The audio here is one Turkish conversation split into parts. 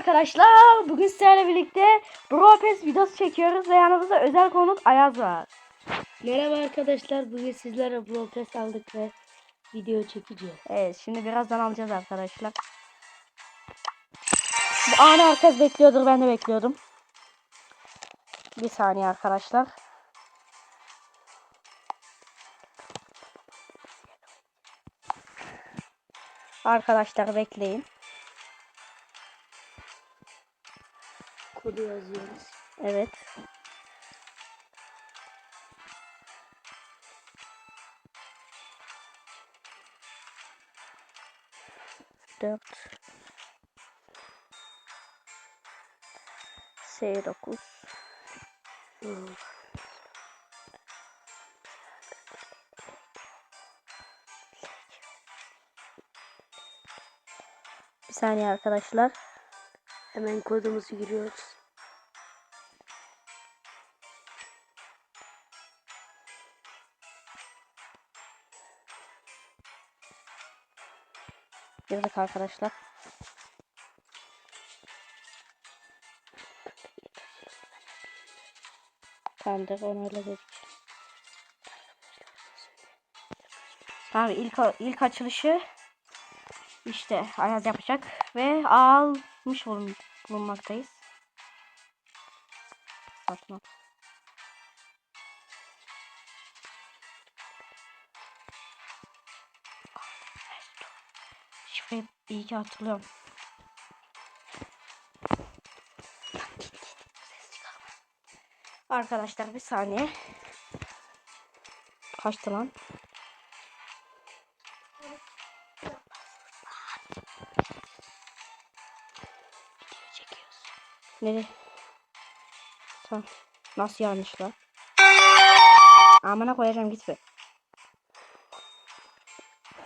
Arkadaşlar bugün sizlerle birlikte Pass videosu çekiyoruz ve yanımızda özel konuk Ayaz var. Merhaba arkadaşlar. Bugün sizlere Pass aldık ve video çekeceğiz. Evet şimdi birazdan alacağız arkadaşlar. Bu anı herkes bekliyordur ben de bekliyordum. Bir saniye arkadaşlar. Arkadaşlar bekleyin. Kodu yazıyoruz. Evet. Dört. S dokuz. Hmm. Bir saniye arkadaşlar. Hemen kodumuzu giriyoruz. Girdik arkadaşlar. Tamamdır onayla dedik. Tamam ilk ilk açılışı işte Ayaz yapacak ve almış bulun, bulunmaktayız. Satma. İyi ki hatırlıyorum. Arkadaşlar bir saniye. Kaçtı lan? Nereye? Tamam. Nasıl yanlış lan? Amına koyacağım gitme.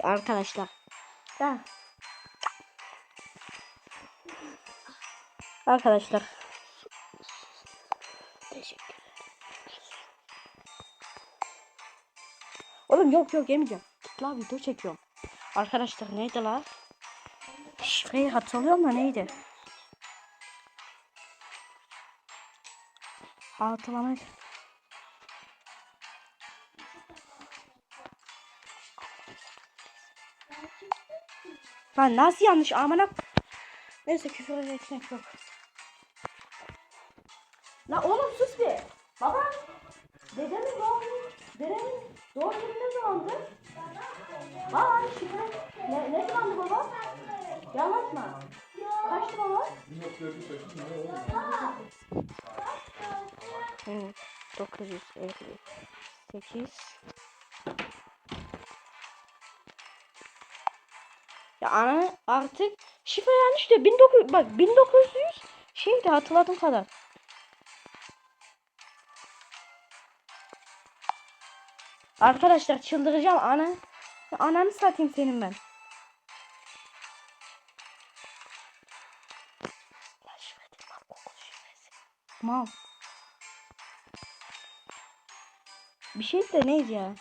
Arkadaşlar. Da. Arkadaşlar. Teşekkür Oğlum yok yok yemeyeceğim. La video çekiyorum. Arkadaşlar neydi la? Şifreyi hatırlıyorum da neydi? Hatırlamak. Lan nasıl yanlış amına Neyse küfür etmek yok. La oğlum sus bir. Baba. Dedemin doğum Dedemin doğum günü ne zamandı? Aa şifre. Ne, ne zamandı baba? Yanlışma. Kaçtı baba? Hı, 958 Ya ana artık şifre yanlış diyor. 1900 bak 1900 şeydi hatırladığım kadar. Arkadaşlar çıldıracağım ana. Ananı satayım senin ben. Mal. Bir şey de neydi ya?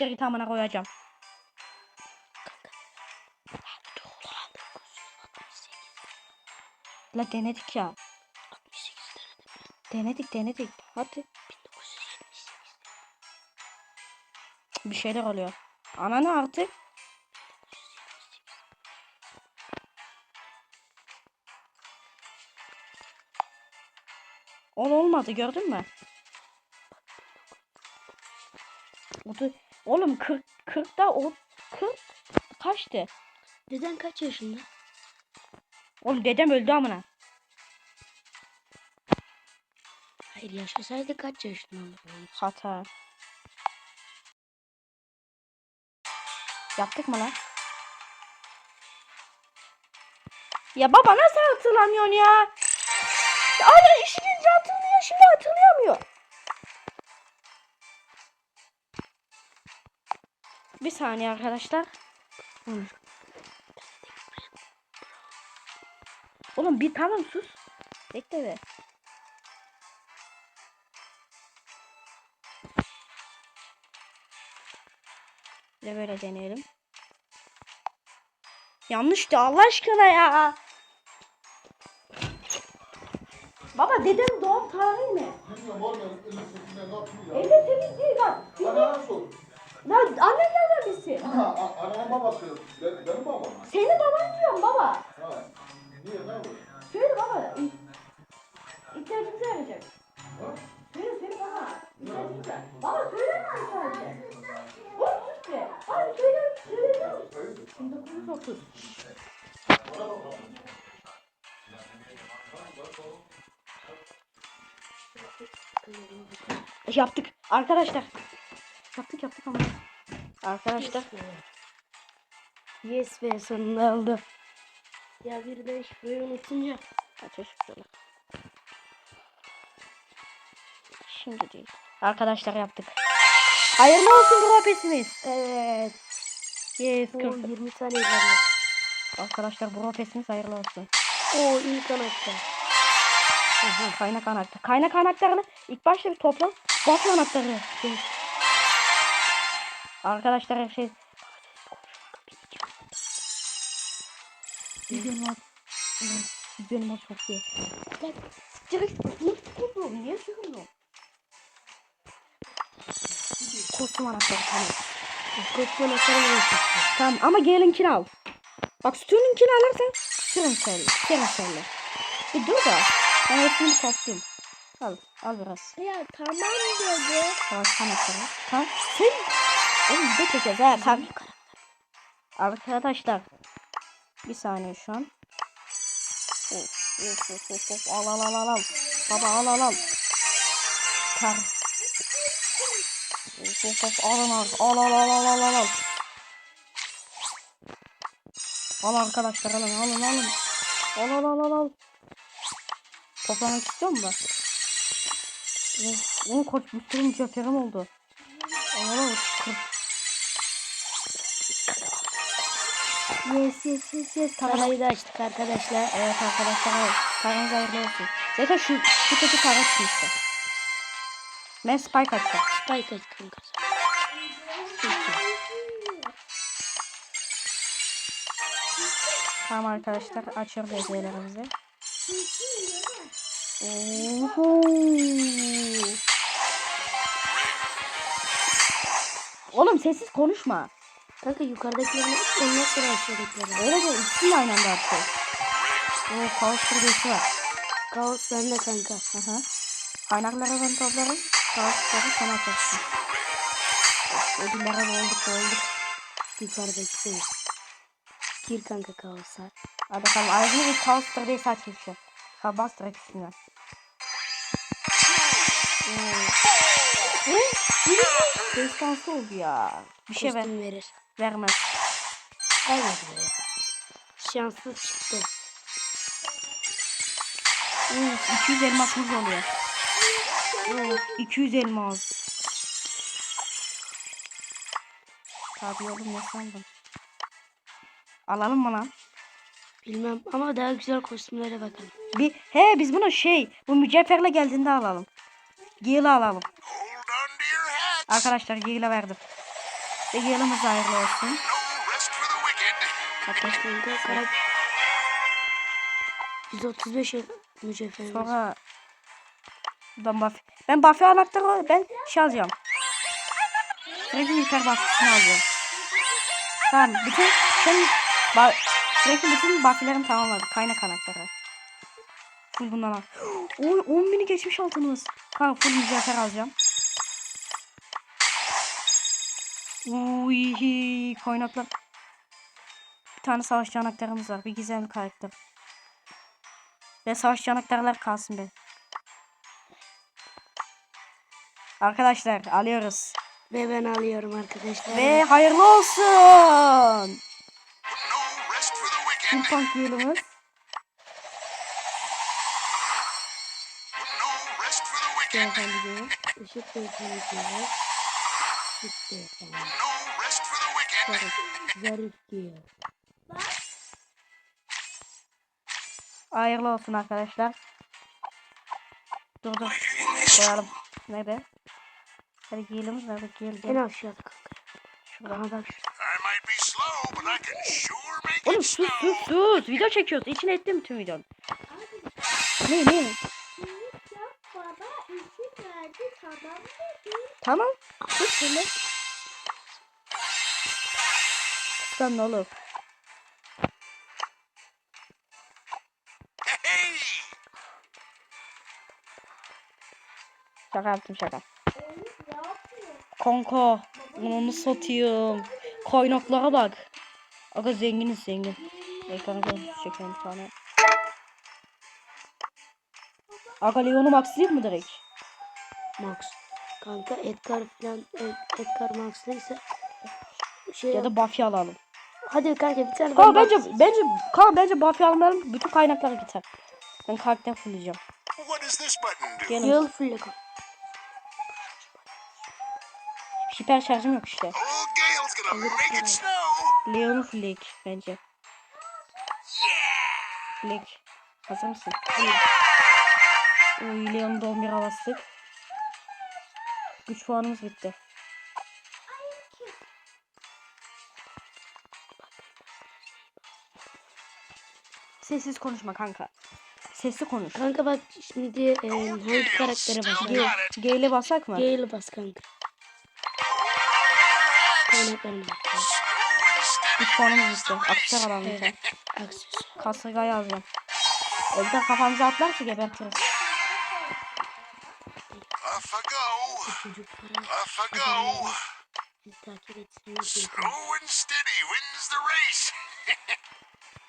Geri tamına koyacağım. La denedik ya. 68 Denedik denedik. Hadi. Bir şeyler oluyor. Ananı artık. Ol olmadı gördün mü? Oğlum 40 40'da o 40 kaçtı? Deden kaç yaşında? Oğlum dedem öldü amına. Hayır yaşasaydı kaç yaşında olurdu? Hata. Yaptık mı lan? Ya baba nasıl hatırlamıyorsun ya? Aynen işi gelince hatırlıyor şimdi hatırlayamıyor. Bir saniye arkadaşlar. Oğlum bir tamam sus. Bekle be. De böyle deneyelim. Yanlış da Allah aşkına ya. Baba dedemin doğum tarihi ne? Bilmiyorum oğlum 58'de ne yapıyor ya? 58 değil bak. Bana sor. Lan annem nereden bilsin? Ha, a- ananın babası. Ben, benim babam. Senin baban diyorum baba. Ha. Niye ne olur? Söyle baba. İ- İhtiyacımızı 1930. Bana bakalım. Yaptık. Arkadaşlar. Yaptık yaptık ama. Arkadaşlar. Yes be sonunda oldu. Ya bir de şifreyi unutunca. Kaç şifreler. Şimdi değil. Arkadaşlar yaptık. Hayırlı olsun pesimiz. Evet. Yes 40. 20 saniye ilerle. Arkadaşlar bro pesimiz hayırlı olsun. O ilk anahtar. Aha, kaynak anahtarı. Kaynak anahtarını ilk başta bir topla. Bas anahtarı. Yes. Arkadaşlar her şey. Videonun az. Videonun az çok iyi. Direkt tutuyorum. Niye sürüyorum? Kostüm anahtarı tamam. Kostüm anahtarı mı Tamam ama gelinkini al. Bak sütününkini alırsan sürün sen. Sürün senle. Bir dur da. Ben hepsini koptum. Al. Al biraz. Ya tamam dedi. Savaş anahtarı. Tamam. Sen. Oğlum bir de çekeceğiz ha. Tamam. Arkadaşlar. Bir saniye şu an. Of, of, of, of. Al al al al. Baba al al al. Kar of of of alın al al al al al al al. Al arkadaşlar alın alın alın. Al al al al al. Toplamak istiyor musun? Onu koç bir sürü cevherim oldu. Al al al. Yes yes yes yes. Tarayı da açtık arkadaşlar. Evet arkadaşlar. Paranız hayırlı olsun. Zaten şu, şu kötü para çıkmıştı. Ben spike açacağım. Spike aç kanka. Tamam arkadaşlar açıyoruz hediyelerimizi. Oho. Oğlum sessiz konuşma. Kanka yukarıdakilerini ondan sonra aşağıdakilerini. Öyle de ikisini aynı anda atıyor. Oo kaos kırgısı var. Kaos bende kanka. Hı hı. Kaynakları ben toplarım. Savaşları sana çeksin. Ödüllere olduk olduk. Yukarıdaki Gir kanka kaosa. Hadi tamam ayrıca bir kaos stradesi açmışım. Kaban stradesinden. Destansı oldu ya. Bir şey ver. verir. Vermez. Vermez. Şanssız çıktı. 200 elmasımız oluyor. Uf, 200 elmas. Tabii oğlum ne sandın? Alalım mı lan? Bilmem ama daha güzel kostümlere bakalım. Bir, he biz bunu şey bu mücevherle geldiğinde alalım. Giyla alalım. Arkadaşlar giyla verdim. Ve giyilimiz hayırlı olsun. Kanka karak 135 mücevher. sonra Buffy. Ben Buffy anahtarı ben şey alacağım. Sürekli hiper Buffy'sini alacağım. Tamam bütün sen ba sürekli bütün Buffy'lerim tamamladı. Kaynak anahtarı. Full bundan al. Oy 10 bini geçmiş altımız. Kanka full mücevher alacağım. Uy kaynaklar. Bir tane savaşçı anahtarımız var. Bir gizemli karakter. Ve savaşçı anahtarlar kalsın be. Arkadaşlar alıyoruz. Ve ben alıyorum arkadaşlar. Ve hayırlı olsun. Steampunk yılımız. Beyefendi diyor. Işık beyefendi diyor. Işık beyefendi. Zarif. Zarif diyor. Hayırlı olsun arkadaşlar. Dur dur. Koyalım. Nerede? Hadi giyelim hadi giyelim. En aşağıda kanka. Şuradan adam. Oğlum sus sus sus. Video çekiyoruz. İçine ettim tüm videonu. Ne ne? Tamam. Sus şimdi. Sen ne olur? Şaka yaptım şaka. Kanka onu satayım. Kaynaklara bak. Aga zenginiz zengin. Ekrana çekelim bir tane. Aga Leon'u maxlayayım mı direkt? Max. Kanka Edgar falan Ed- Edgar Max'lıysa şey Ya da Buffy alalım. hadi kanka bir tane Kanka ben bence Max- bence kanka bence Buffy almayalım. Bütün kaynaklara gider. Ben karakter fullleyeceğim. What does this button do? Gelin. Yıl full kanka. Hiper şarjım yok işte. Leon'u fullleyek bence. Fulleyek. Hazır mısın? Uy Leon'u da 11 bastık. Güç puanımız bitti. Sessiz konuşma kanka. Sesli konuş. Kanka bak şimdi e, hangi karaktere bas? Gale. G ile basak mı? Gale bas kanka. Kaynaklarına bak. Güç puanımız bitti. Aksesuar alalım. Aksesuar. Kasırga yazacağım. Evde kafamıza atlarsa gebertiriz. Off I go. Çocuklara Off I go. bizi takip race.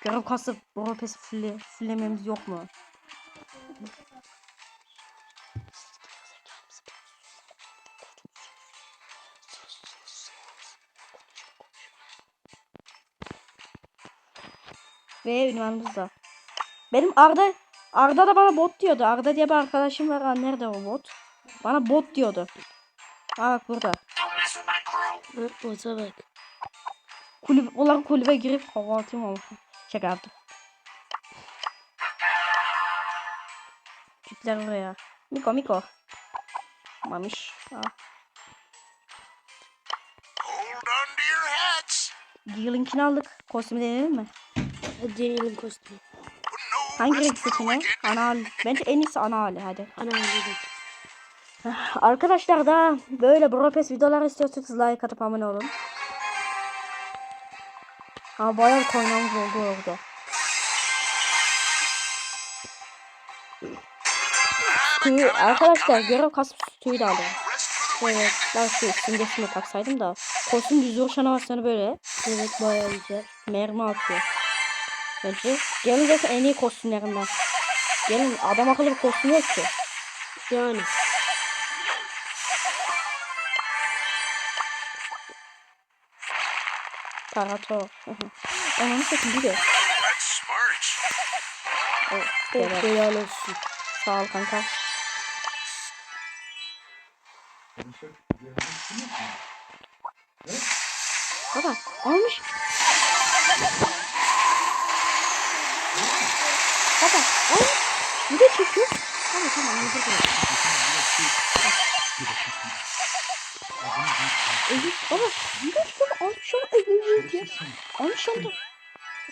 Görev kasıp fullememiz yok mu? Ve ünvanımız da. Benim Arda Arda da bana bot diyordu. Arda diye bir arkadaşım var. Aa, nerede o bot? Bana bot diyordu. Aa bak burada. Bota bak. Kulüp, olarak kulübe girip hava atayım ama. Şaka yaptım. Tipler buraya. Miko Miko. Mamiş. Gale'inkini aldık. Kostümü deneyelim mi? Deneyelim kostümü. Hangi renk seçeneği? Ana hali. Bence en iyisi ana hali hadi. Ana hadi. Arkadaşlar da böyle Bropes videolar istiyorsanız like atıp abone olun. Ha bayağı koynamız oldu orada. Tüy, arkadaşlar görev kasıp tüyü de aldım. Evet, ben şu simgesini taksaydım da. Kostüm düz vuruş animasyonu böyle. Evet bayağı güzel. Mermi atıyor. Bence gelin zaten en iyi kostümlerinden. Gelin adam akıllı bir kostüm yok ki. Yani. Tarator. seçim biliyor. That's smart. Evet, Oh, geber. helal olsun. Sağ ol kanka. Baba almış.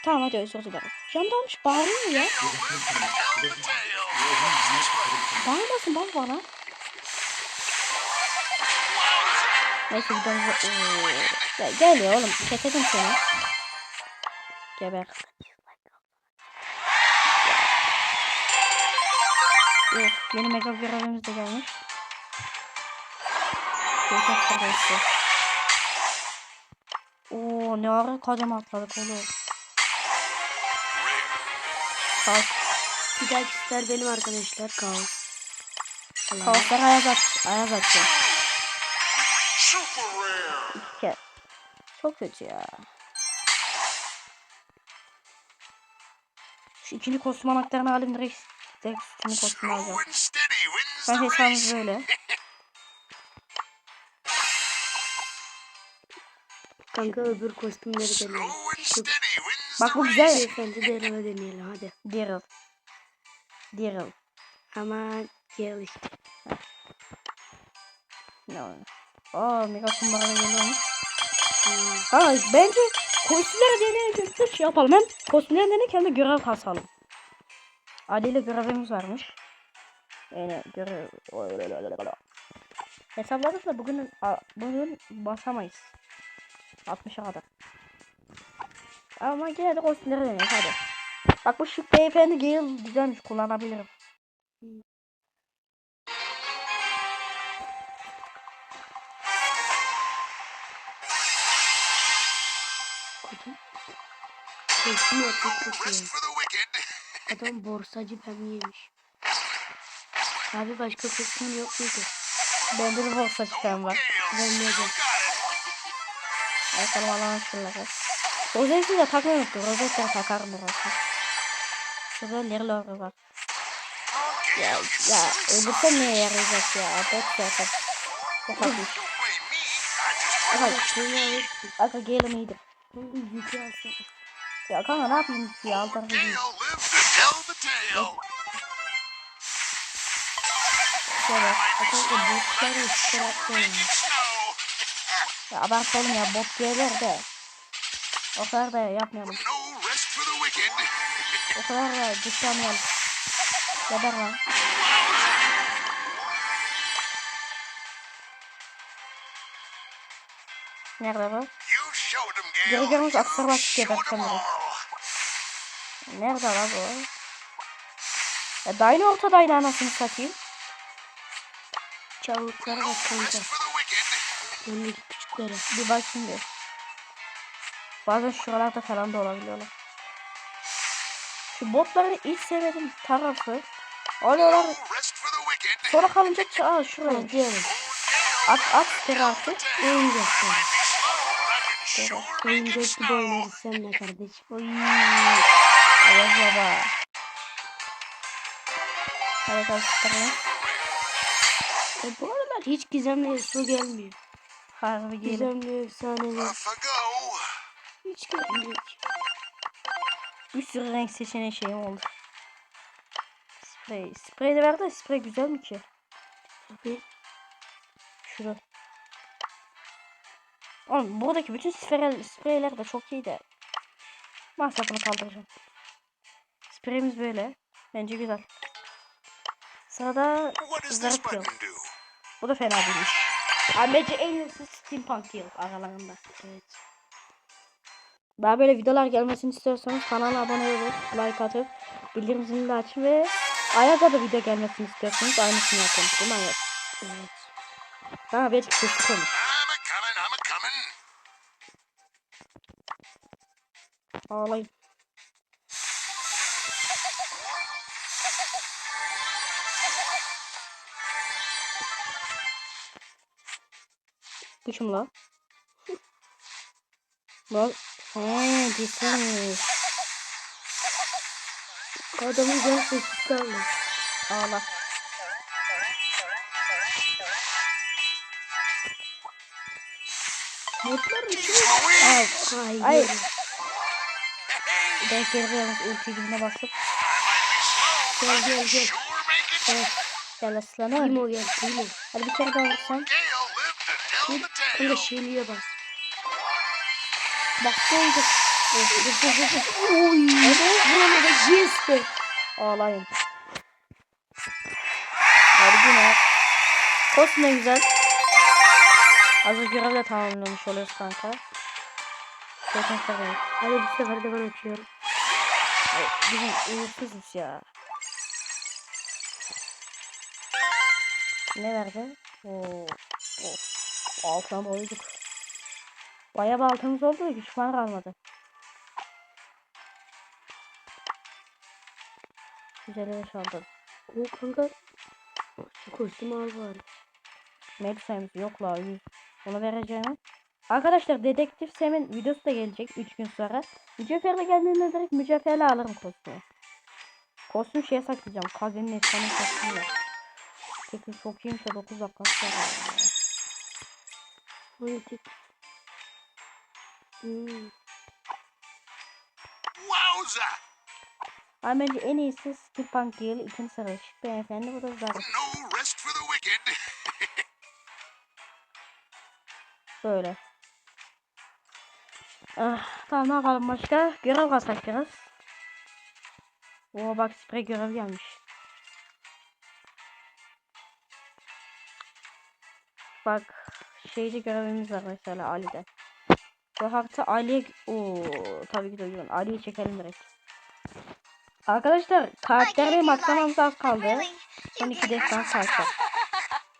Tamam hadi özür dilerim. Yanında almış bağırıyor ya. Bağırmasın bak bana. Neyse. Oo. Ya gel ya oğlum keselim seni. Geber. Of yeni mega görevimiz de gelmiş. Şey çok. Oo ne ara kadem atladık oğlum. Kaos, Bir dahaki ister benim arkadaşlar kaos. Kaoslar ayaz at. Super rare. Gel. Çok kötü ya. Şu ikili kostüm anahtarını alayım direkt, direkt üstünü kostümü alacağım. Ben hesabımız böyle. Kanka öbür kostümleri deneyelim. Bak bu güzel. Beyefendi deneme deneyelim hadi. Daryl. Daryl. Ama gel işte. Ne o? Aa mega kumbara geliyormuş. Hmm. Ha bence kostümleri deneyince şey yapalım. Hem kostümleri deneyken de görev kasalım. Ali ile görevimiz varmış. Yani görev... Hesapladık da bugün bugün basamayız. 60'a kadar. Ama yine de kostümleri deneyelim hadi. Bak bu şık beyefendi Gale güzelmiş kullanabilirim. Yok çok. Adam borsacı pemiymiş. Abi başka kostüm yok muydu? Bende bir borsa çıkan var. Bende de. Ayakkabı alalım şunları. Rozet'i de takmayı unuttum. Rozet'i takarım biraz. Şurada Lirlor'u var. Ya, ya öldürsem neye yarayacak ya? Bot zaten. Çok hafif. Aga, aga Gale'ım iyidir. Yükü alsana. Ya kanka ne yapayım ki ya? Alt tarafı değil. Şöyle. Kanka botlar ıstırak Make it snow. Ya abartalım ya. Bot gelir de. O kadar da yapmayalım. O kadar da dışlamayalım. Geber lan. Nerede bu? Showed them gebertem all. Nerede lan bu? Ya dayını ortadaydı anasını satayım. Çavuklara bak kanka. Rest for the wicked. Öndeki küçüklere. Bir bak şimdi. Bazen şuralarda falan da olabiliyorlar. Şu botların ilk sevmediğim tarafı oluyorlar. Sonra kalınca aa şuraya diyelim. At at artık. Oyuncak Oyuncak gibi oynarız seninle kardeşim. Uy. Evet baba. Hadi kalkıştıralım. E bu aralar hiç gizemli su gelmiyor. Harbi gelin. Gizemli efsaneler Off I go. hiç gelmiyor. Bir sürü renk seçeneği şeyim oldu. Sprey. Sprey de verdi. Sprey güzel mi ki? Tabii. Şurada. Oğlum buradaki bütün sprey, spreyler de çok iyi de. Masrafını kaldıracağım. Spreyimiz böyle. Bence güzel. Sırada button do? Bu da fena değilmiş. Bence en iyisi steampunk yıl aralarında. Evet. Daha böyle videolar gelmesini istiyorsanız kanala abone olup like atıp bildirim zilini de açın ve Ayaz'a da video gelmesini istiyorsanız aynısını yapın. Değil mi Ayaz? Evet. Ha belki sesi konuş. Ağlayın. Bu kim lan? Lan. He, dismiş. Adamın can sessiz kaldı. Ağla. Botlar mı? Ay, Hayır. ay. Denk geliyoruz ulti dibine basıp. Gel gel gel. Evet. Gel aslanım. Primo gel Primo. Hadi bir kere daha vursan. Kanka tale. şeyliğe bas. Bak koyduk. Oy. Vuramadı. Yes be. Ağlayın. Hadi yine. Kostüm de güzel. Hazır görevle tamamlamış oluyoruz kanka. Zaten sarıyor. Hadi bu sefer de ben açıyorum. Ay, Bizim uğursuzuz ya. Ne verdi? Oo. Of. Altına boyduk. Bayağı bir altımız oldu da güç falan kalmadı. Güzel eş aldım. O kanka. Şu kostümü al bari. Medusa'mız yok la 100. Onu vereceğim. Arkadaşlar Dedektif Sem'in videosu da gelecek 3 gün sonra. Mücevherle geldiğinde direkt mücevherle alırım kostümü. Kostüm şeye saklayacağım. Kazenin efsane kostümü. Peki çok iyiymiş de 9 dakikası var. ya. Hmm. Wowza. Ama bence en iyisi Steampunk Gale ikinci sıra Şık Beyefendi bu da zaten No rest for the wicked. böyle. Ah, tamam ne yapalım başka? Görev kalsak biraz. Oo bak sprey görev gelmiş. Bak şeyde görevimiz var mesela Ali'de. Sokakta Ali'ye... Oo tabii ki de güzel. Ali'yi çekelim direkt. Arkadaşlar karakterleri maksimum az kaldı. Son iki destan karakter.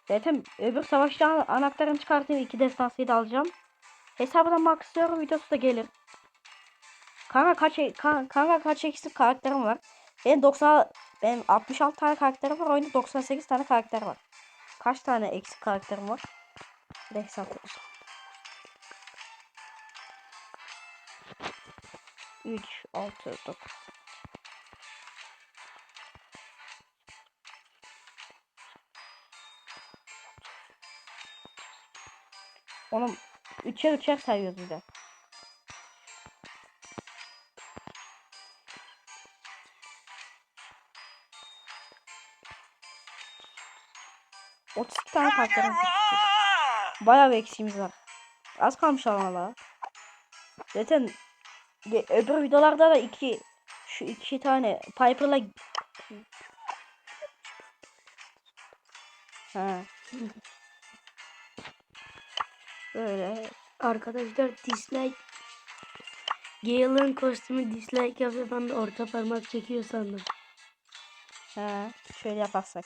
Zaten öbür savaşta anahtarını çıkartayım. iki destansıyı da alacağım. Hesabına maksimum videosu da gelir. Kanka kaç e- kanka kaç eksik karakterim var? Benim 90 benim 66 tane karakterim var. Oyunda 98 tane karakter var. Kaç tane eksik karakterim var? 96. 3 6 9 Oğlum üçer üçer sayıyoruz bir de. Otuz tane var. Bayağı bir eksiğimiz var. Az kalmış ama Zaten öbür videolarda da iki şu iki tane Piper'la Ha. Böyle Arkadaşlar dislike Gale'ın kostümü dislike yapıyor ben de orta parmak çekiyor sandım. Ha, şöyle yaparsak.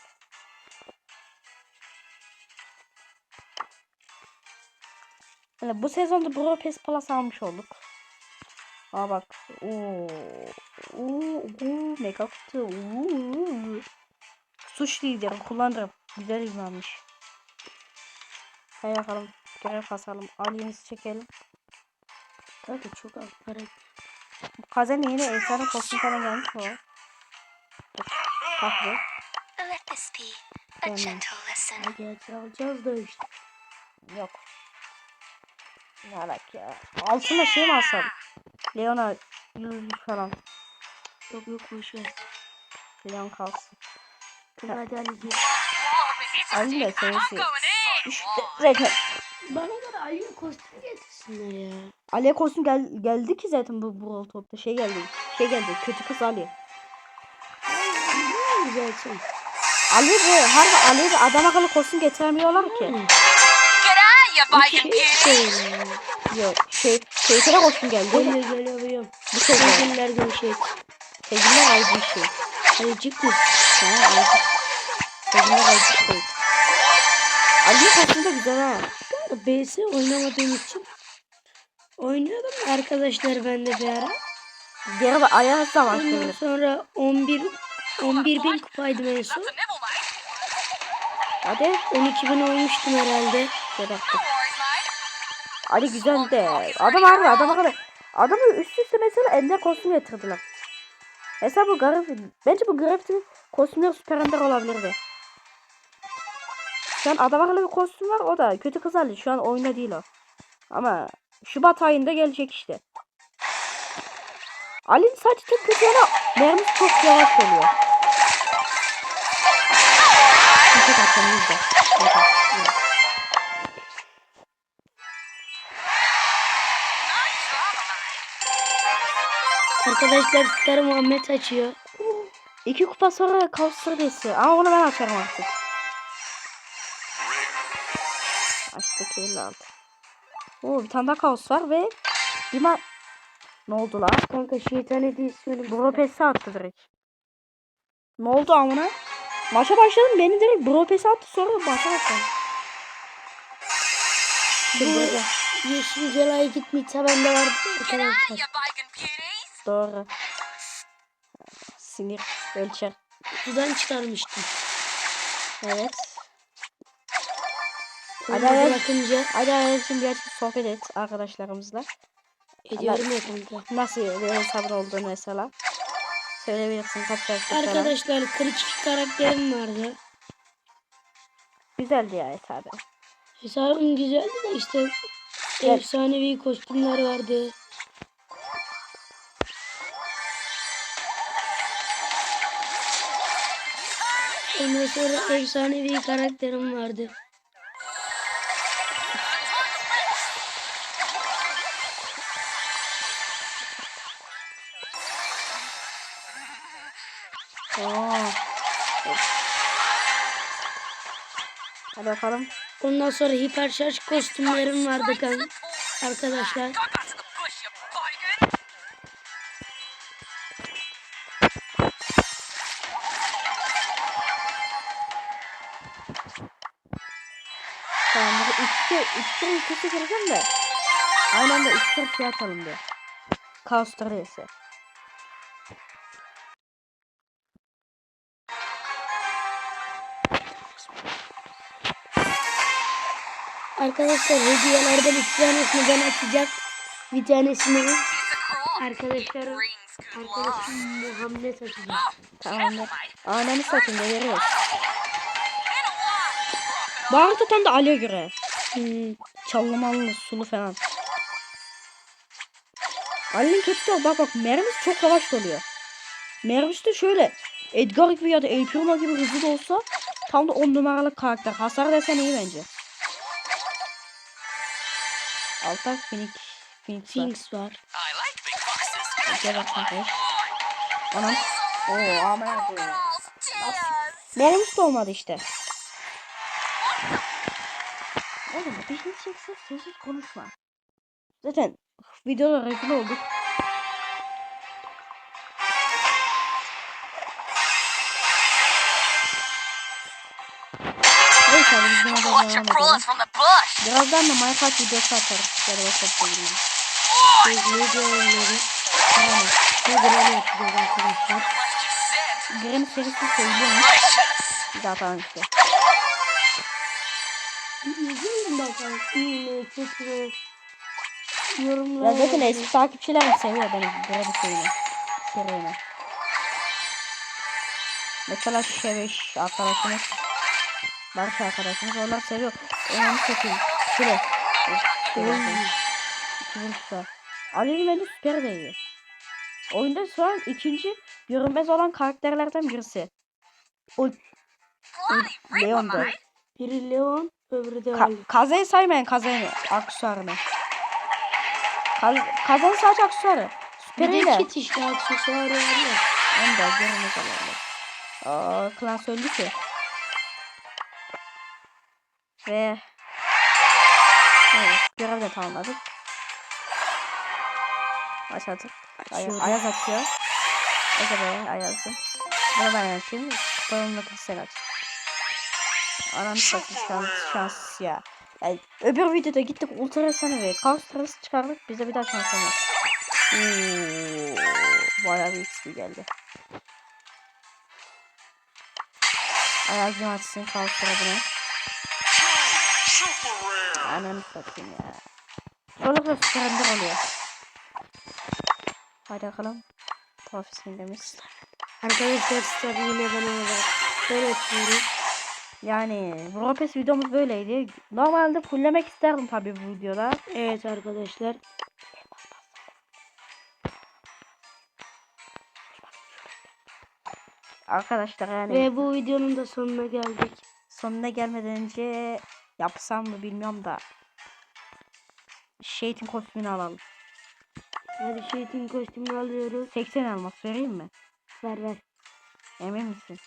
Yani bu sezonda Bro Pass Plus almış olduk. Aa bak. Oo. Oo, oo mega kutu. Oo. Suç lideri kullanırım. Güzel izlenmiş. Hadi bakalım. Görev basalım. Ali'mizi çekelim. Kanka çok az para. Kazen yeni efsane kostüm falan gelmiş mi o? Kahve. Let this be a gentle lesson. Ha, Gerçi alacağız da işte. Yok. Ne alak ya. Altına şey mi alsam? Leona yüz falan. Yok yok boş ver. Leon kalsın. Hadi hadi Ali gir. Ali de senesi. İşte zaten. Bana göre Ali kostüm getirsinler ya. Ali'ye kostüm gel geldi ki zaten bu Brawl Top'ta. Şey geldi. Şey geldi. Kötü kız Ali. Ne güzelsin. Ali bu Ali'ye de adam akıllı kostüm getiremiyorlar ki. Şöyle. Yok şey şeytana kostüm geldi. Geliyor geliyor geliyor. Bu şey. Sevgililer gevşek. Sevgililer ayıcı şey. Ayıcık mı? Ha ayıcı. Sevgililer ayıcı şey. Ali'nin kostümü de güzel ha. BS oynamadığım için oynuyordum arkadaşlar ben de bir ara. Geri bak ayağı zaman Ondan sonra 11 11 bin kupaydım en son. Hadi. 12 bin olmuştum herhalde. Bir dakika. Ali güzel de. Adam harbi adam akıllı. Adamı üst üste mesela ender kostüm getirdiler. Mesela bu grafik. Bence bu grafik kostümler süper ender olabilirdi. Şu an adam akıllı bir kostüm var o da kötü kız Ali. Şu an oyunda değil o. Ama Şubat ayında gelecek işte. Ali'nin saçı çok kötü ama mermisi çok yavaş geliyor. Çok atacağım yüzde. Arkadaşlar Star Muhammed açıyor. İki kupa sonra kaos sıradesi. Ama onu ben açarım artık. Açtık 56. Oo bir tane daha kaos var ve bir ma... Ne oldu lan? Kanka şeytan edisyonu. Bro Pass'i attı direkt. Ne oldu amına? Maça başladım beni direkt Bro Pass'i attı sonra maça başladım. Bu Yeşil Cela'ya gitmeyse bende vardı arkadaşlar. Doğru. Sinir ölçer. Kutudan çıkarmıştım. Evet. Hadi Hadi, hadi. bırakınca Hadi Ayaz'cığım birazcık sohbet et arkadaşlarımızla. ediyorum ya kanka. Nasıl bir hesabın olduğunu mesela. Söyleyebilirsin kaç karakter. Arkadaşlar 42 karakterim vardı. Güzeldi ya hesabı. Hesabım güzeldi de işte Evet. efsanevi kostümler vardı. Arkadaşlar efsanevi karakterim vardı. Aa. Hadi bakalım. Ondan sonra hiper şarj kostümlerim vardı arkadaşlar. İki kere ülkesi gireceğim de. Aynı anda kere şey atalım diye. Kaos tarayısı. Arkadaşlar hediyelerden iki tanesini ben açacağım. Bir tanesini arkadaşlarım arkadaşım Muhammed açacak. Tamamdır. Ananı satın da veriyoruz. Bağır tutan da Ali'ye göre. Hmm, sulu falan. Ali'nin kötü de bak bak mermisi çok yavaş doluyor. Mermisi de şöyle. Edgar gibi ya da El Primo gibi hızlı da olsa tam da 10 numaralı karakter. Hasar desen iyi bence. Altta Phoenix. Phoenix var. Things var. Gel bak bakayım. Anam. Oo aman. Mermisi de olmadı işte. Oğlum bir şey çeksen sessiz konuşma. Zaten videoda rezil olduk. Neyse hadi biz buna da devam edelim. from the bush. Birazdan da Minecraft videosu atarız. Ya da WhatsApp'ta gireyim. Ne, ne diyor onları? Yani Ne granny açacağız arkadaşlar. Granny serisi söylüyorum. Bir daha falan işte. Bakalım. İyi mi? Kötü mü? Yorumlar. Ya zaten eski takipçilerim seviyor benim Granny serimi. Serimi. Mesela Şeveş arkadaşımız. Barış arkadaşımız onlar seviyor. Onu satayım. Şöyle. Var. Ali'nin bence süper de iyi. Oyunda şu an ikinci görünmez olan karakterlerden birisi. O, o Leon'da. Biri Leon, öbürü de Ka Ali. Kazayı saymayın Kazayı aksesuarını. Kaz Kazanın sadece aksesuarı. Bir de Süperiyle. kit işte aksesuarı var ya. Onu da görünmez olanlar. Aa, klan söyledi ki. Ve Evet, görev de tamamladık. Başladık. Ay. Ayaz açıyor. Acaba Ayaz'ı. Bunu ben açayım. Kupanın nakılı sen aç. Anam satın şans, şans ya. Yani öbür videoda gittik ultra sana ve kaos sırası çıkardık. Bize bir daha şans olmaz. Oo, bayağı bir XP geldi. Ayaz'ın açsın kaos sırasını. Ananı satayım ya. Çolukla süperender oluyor. Hadi bakalım. Profesyonel demiş. Arkadaşlar tabi yine bana olarak ben açıyorum. Yani Ropes videomuz böyleydi. Normalde fulllemek isterdim tabii bu videoda. Evet arkadaşlar. Arkadaşlar yani Ve bu videonun da sonuna geldik. sonuna gelmeden önce yapsam mı bilmiyorum da. Şeytin kostümünü alalım. Hadi şeytin kostümünü alıyoruz. 80 elmas vereyim mi? Ver ver. Emin misin?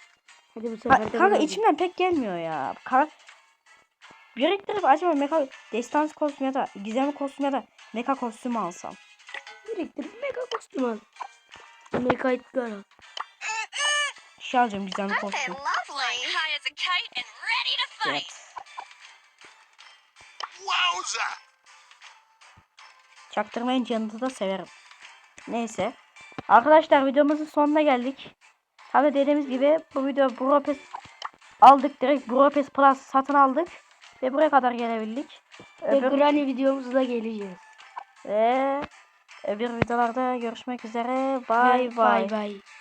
Hadi bu sefer ben kanka içimden pek gelmiyor ya. Ka Biriktirip acaba meka destans kostüm ya da gizemli kostüm ya da meka kostümü alsam. Biriktirip mega kostüm al. Mega Edgar al. Şey alacağım gizemli kostüm. Evet. Çaktırmayın canınızı da severim. Neyse. Arkadaşlar videomuzun sonuna geldik. Tabii dediğimiz gibi bu video Bropes aldık direkt Bropes Plus satın aldık. Ve buraya kadar gelebildik. Ve Öbür, Granny videomuzda geleceğiz. ve öbür videolarda görüşmek üzere. Bay bay.